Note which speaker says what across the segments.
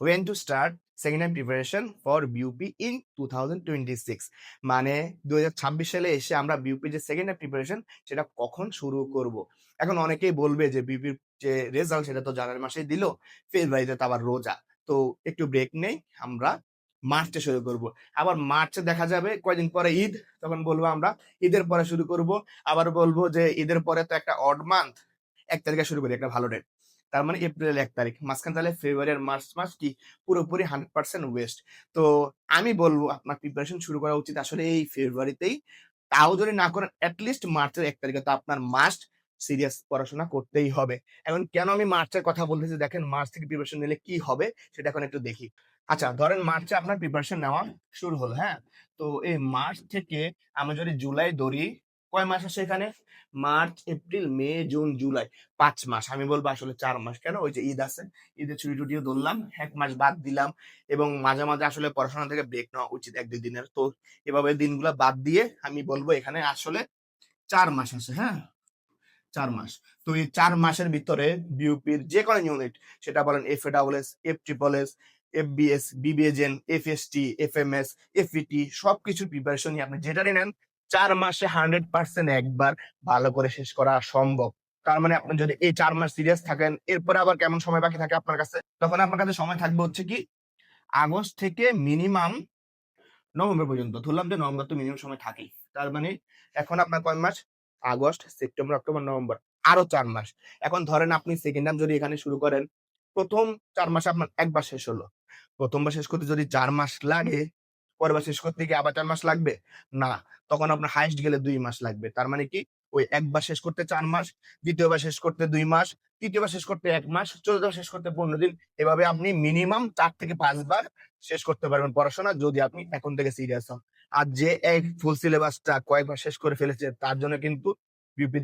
Speaker 1: When to start second hand preparation for BUP in two মানে দুই হাজার ছাব্বিশ সালে এসে আমরা বিউপি যে সেকেন্ড হ্যান্ড প্রিপারেশন সেটা কখন শুরু করব? এখন অনেকেই বলবে যে বিউপির যে রেজাল্ট সেটা তো জানুয়ারি মাসেই দিল ফেব্রুয়ারিতে তো আবার রোজা। তো একটু ব্রেক নেই, আমরা মার্চে শুরু করব। আবার মার্চে দেখা যাবে কয়দিন পরে ঈদ, তখন বলব আমরা, ঈদের পরে শুরু করব। আবার বলব যে ঈদের পরে তো একটা অড মান্থ এক তারিখে শুরু করি, একটা ভালো ডেট তার মানে এপ্রিল এক তারিখ। মাঝখানে তাহলে ফেব্রুয়ারি আর মার্চ মাস কি? পুরোপুরি হান্ড্রেড পার্সেন্ট ওয়েস্ট তো আমি বলব আপনার প্রিপারেশন শুরু করা উচিত আসলে এই ফেব্রুয়ারিতেই। তাও যদি না করেন অ্যাটলিস্ট মার্চের এক তারিখে। তো আপনার মাস্ট সিরিয়াস পড়াশোনা করতেই হবে। এখন কেন আমি মার্চের কথা বলতেছি? দেখেন মার্চ থেকে প্রিপারেশন নিলে কি হবে? সেটা এখন একটু দেখি। আচ্ছা ধরেন মার্চে আপনার প্রিপারেশন নেওয়া শুরু হলো হ্যাঁ? তো এই মার্চ থেকে আমি যদি জুলাই ধরি কয় মাস আছে এখানে? March, April, May, June, July. পাঁচ মাস। আমি বলব আসলে চার মাস। কেন? ওই যে ঈদ আছে। ঈদের ছুটি টুটিও ধরলাম, এক মাস বাদ দিলাম এবং মাঝে মাঝে আসলে পড়াশোনা থেকে ব্রেক নেওয়া উচিত এক দুই দিনের। তো এভাবে দিনগুলো বাদ দিয়ে আমি বলব এখানে আসলে চার মাস আছে হ্যাঁ? চার মাস। তো এই চার মাসের ভিতরে বিউপির যে কোনো ইউনিট সেটা বলেন F A double S F triple S F BS বিবিএজেন F S T F M S F FET সবকিছুর প্রিপারেশন নিয়ে আপনি যেটারই নেন চার মাসে হান্ড্রেড পার্সেন্ট একবার ভালো করে শেষ করা সম্ভব। তার মানে আপনি যদি এই চার মাস সিরিয়াস থাকেন, এরপরে আবার কেমন সময় বাকি থাকে আপনার কাছে? তখন আপনার কাছে সময় থাকবে হচ্ছে কি, আগস্ট থেকে মিনিমাম নভেম্বর পর্যন্ত। ধরলাম যে নভেম্বর তো মিনিমাম সময় থাকেই। তার মানে এখন আপনার কয় মাস? August, September, October, November. আরও চার মাস। এখন ধরেন আপনি সেকেন্ড টাইম যদি এখানে শুরু করেন, প্রথম চার মাসে আপনার একবার শেষ হলো। প্রথমবার শেষ করতে যদি চার মাস লাগে পরেরবার শেষ করতে গিয়ে আবার চার মাস লাগবে? না। তখন আপনার হাইস্ট গেলে দুই মাস লাগবে। তার মানে কি? ওই একবার শেষ করতে চার মাস, দ্বিতীয়বার শেষ করতে দুই মাস, তৃতীয়বার শেষ করতে এক মাস, চতুর্থবার শেষ করতে পনেরো দিন। এভাবে আপনি মিনিমাম চার থেকে পাঁচবার শেষ করতে পারবেন পড়াশোনা যদি আপনি এখন থেকে সিরিয়াস হন। আর যে এক ফুল সিলেবাসটা কয়েকবার শেষ করে ফেলেছে, তার জন্য কিন্তু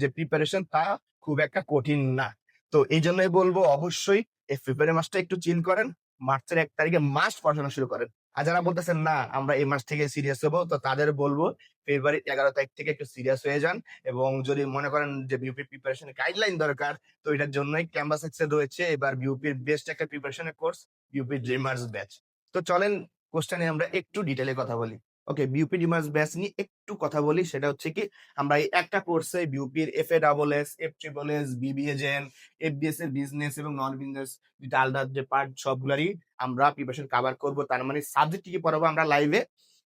Speaker 1: যে প্রিপারেশন তা খুব একটা কঠিন না। তো এই জন্যই বলব অবশ্যই এই ফেব্রুয়ারি মাসটা একটু চিল করেন। মার্চের এক তারিখে মাস পড়াশোনা শুরু করেন। আর যারা বলতেছেন, না, আমরা এই মাস থেকে সিরিয়াস হব, তো তাদের বলব, ফেব্রুয়ারি এগারো তারিখ থেকে একটু সিরিয়াস হয়ে যান। এবং যদি মনে করেন যে বিউপি প্রিপারেশনের গাইডলাইন দরকার, তো এটার জন্যই ক্যাম্পাস এক্সেল রয়েছে। এবার বিউপির বেস্ট একটা প্রিপারেশনের কোর্স বিউপির ড্রিমার্স ব্যাচ তো চলেন কোশ্চেনে আমরা একটু ডিটেলে কথা বলি। ওকে বিউপি ডিমার্স ব্যাচ নিয়ে একটু কথা বলি, সেটা হচ্ছে কি, আমরা এই একটা কোর্সে বিউপির F A double S F triple S BBA gen FBS এর বিজনেস এবং নন বিজনেস দুইটা আলাদা যে পার্ট সবগুলারই আমরা প্রিপারেশন কভার করব। তার মানে সাবজেক্ট কি পড়াবো আমরা লাইভে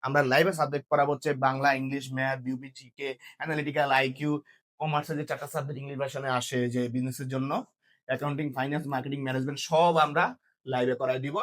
Speaker 1: আমরা লাইভে সাবজেক্ট পড়াবো হচ্ছে Bangla, English math BUP GK analytical IQ কমার্সের যে চারটা সাবজেক্ট ইংলিশ ভার্সনে আসে যে বিজনেসের জন্য অ্যাকাউন্টিং ফাইন্যান্স মার্কেটিং ম্যানেজমেন্ট সব আমরা লাইভে করাই দিব।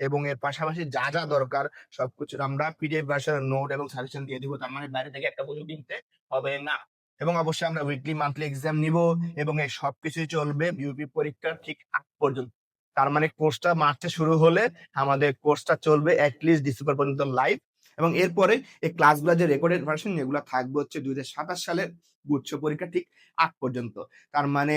Speaker 1: এবং এর পাশাপাশি যা যা দরকার সবকিছু আমরা পিডিএফ ভার্সনের নোট এবং সাজেশন দিয়ে দিব। তার মানে বাইরে থেকে একটা বই কিনতে হবে না। এবং অবশ্যই আমরা উইকলি মান্থলি এক্সাম নিব এবং এই সবকিছুই চলবে বিউপি পরীক্ষার ঠিক আগ পর্যন্ত। তার মানে কোর্সটা মার্চে শুরু হলে আমাদের কোর্সটা চলবে অ্যাটলিস্ট ডিসেম্বর পর্যন্ত লাইভ এবং এরপরে এই ক্লাসগুলো যে রেকর্ডেড ভার্সন এগুলো থাকবে হচ্ছে দুই হাজার সাতাশ সালের গুচ্ছ পরীক্ষা ঠিক আগ পর্যন্ত। তার মানে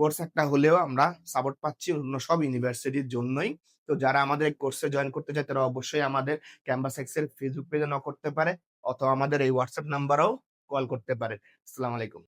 Speaker 1: কোর্স একটা হলেও আমরা সাপোর্ট পাচ্ছি অন্য সব ইউনিভার্সিটির জন্যই। তো যারা আমাদের কোর্সে জয়েন করতে চায়, তারা অবশ্যই আমাদের ক্যাম্পাস এক্সের ফেসবুক পেজে ন করতে পারে, অথবা আমাদের এই হোয়াটসঅ্যাপ নাম্বারও কল করতে পারে। আসসালামু আলাইকুম।